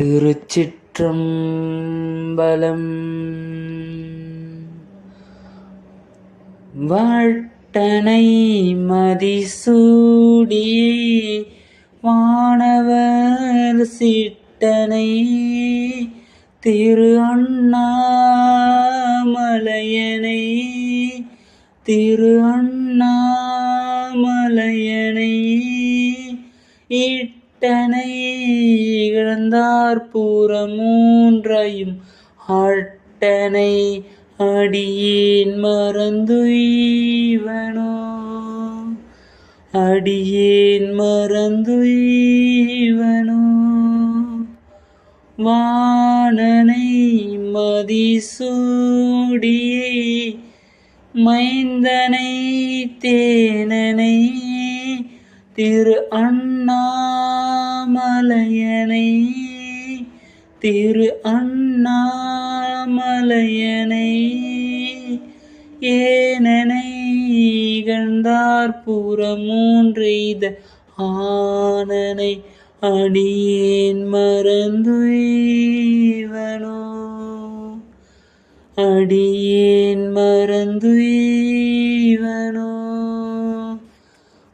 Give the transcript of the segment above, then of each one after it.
திருச்சிற்றம்பலம். வட்டனை மதிசூடி வானவர் சிட்டனை திரு அண்ணாமலையனை திரு அண்ணாமலையனை இட்டனை இழந்தார் மூன்றையும் ஆட்டனை அடியேன் மறந்துவனோ அடியேன் மறந்துவனோ வானனை மதிசூடியே மைந்தனை தேனனை திரு அண்ணாமலையனை திரு அண்ணாமலையனை ஏனனை இகழ்ந்தார் புறமூன்றெய்த ஆனனை அடியேன் மறந்துவனோ அடியேன் மறந்துவனோ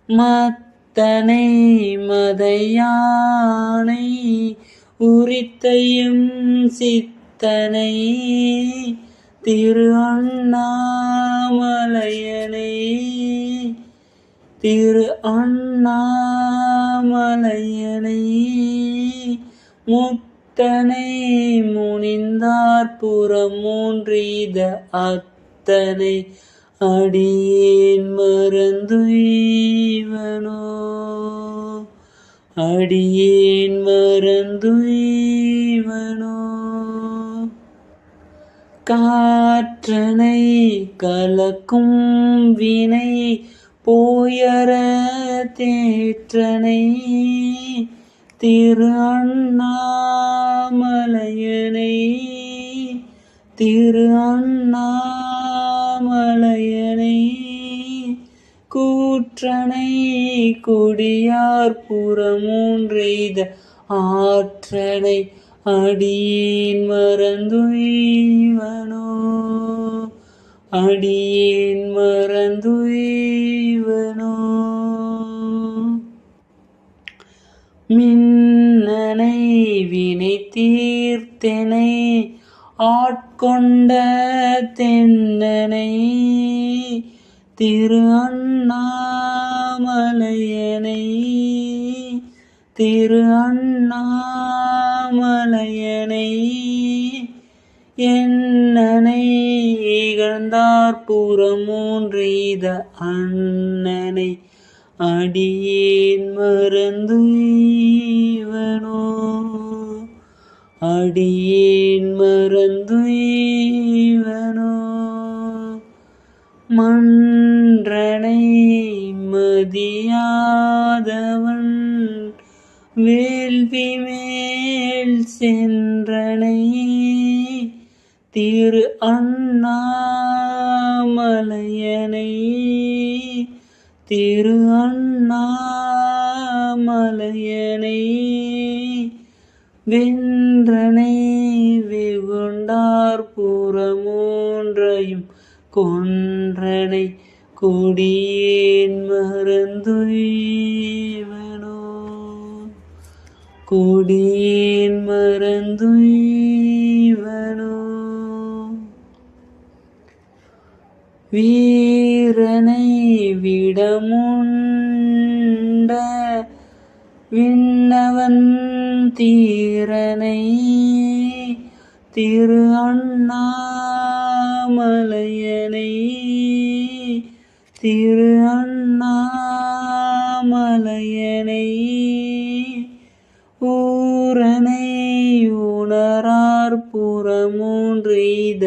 மறந்துய்வனோ மத்தனை மதையானை உரித்தையும் சித்தனை திரு அண்ணாமலையனை திரு அண்ணாமலையனை முத்தனை முனிந்தார் புறம் புறமூன்றீத அத்தனை அடியேன் மறந்துய்வனோ அடியேன் மறந்துய்வனோ காற்றனை கலக்கும் வினை போயற தேற்றனை திரு அண்ணாமலையனை திரு அண்ணா அண்ணாமலையனை கூற்றனை கொடியார் புறமூன்றெய்த ஆற்றனை அடியேன் மறந்துய்வனோ அடியேன் மறந்துய்வனோ மின்னனை வினை தீர்த்தனை கொண்ட தென்னனை திரு அண்ணாமலையனை திரு அண்ணாமலையனை என்னனை இகழ்ந்தார் புறமூன்றெய்த அண்ணனை அடியேன் மறந்து அடியேன் மறந்துய்வனோ மன்றனை மதியாதவன் வேள்வி மேல் சென்றனை திரு அண்ணாமலையனை திரு அண்ணாமலையனை வென்றனை வெகுண்டார் புறமூன்றையும் கொன்றனை கொடியேன் மறந்துவனோ கொடியேன் மறந்துவனோ வீரனை விடமுண்ட விண்ணவன் தீரனை திரு அண்ணாமலையனை திரு அண்ணாமலையனை ஊரனை உணரார் புறமூன்றெய்த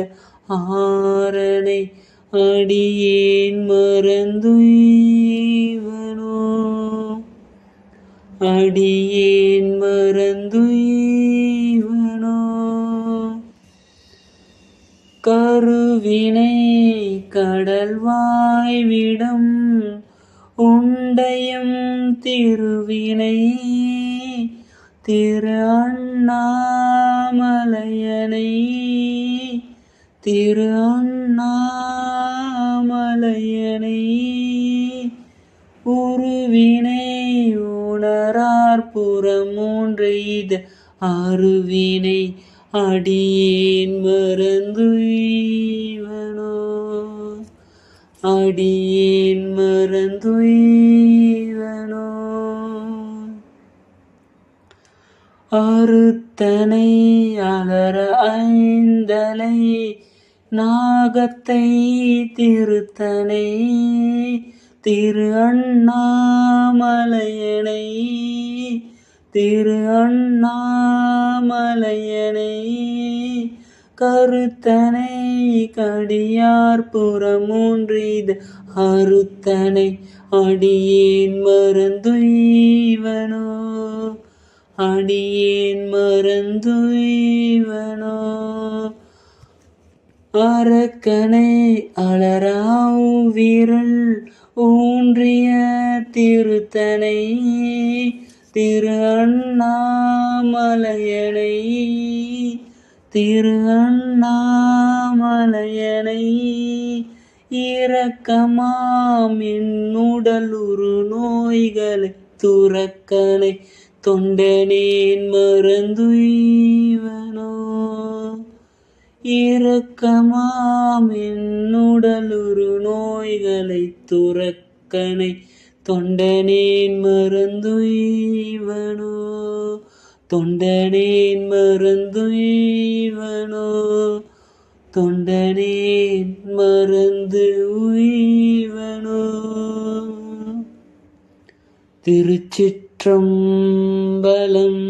ஆரனை அடியேன் மறந்துவனோ அடியே கருவினை கடல்வாய் விடம் உண்டயம் திருவினை. திரு அண்ணாமலையனை திரு அண்ணாமலையனை உருவினை உணரார் புறம் இது அருவினை. அடியேன் மறந்துய்வனோ அடியேன் மறந்துய்வனோ அறுத்தனை அகர ஐந்தலை நாகத்தை திருத்தனை திரு அண்ணாமலையனை திரு அண்ணாமலையனை கருத்தனை கடியார் புறமூன்றீது அறுத்தனை அடியேன் மறந்துய்வனோ அடியேன் மறந்துய்வனோ அரக்கனை அலராவ் விரல் ஊன்றிய திருத்தனை திரு அண்ணாமலையனை திரு அண்ணாமலையனை இரக்கமாம் என்னுடலுரு நோய்களை துறக்கனை தொண்டனேன் மறந்துய்வனோ இரக்கமாம் என்னுடலுரு நோய்களை துறக்கனை தொண்டனேன் மறந்துய்வனோ தொண்டனேன் மறந்துய்வனோ தொண்டனேன் மறந்து உய்வனோ திருச்சிற்றம்பலம்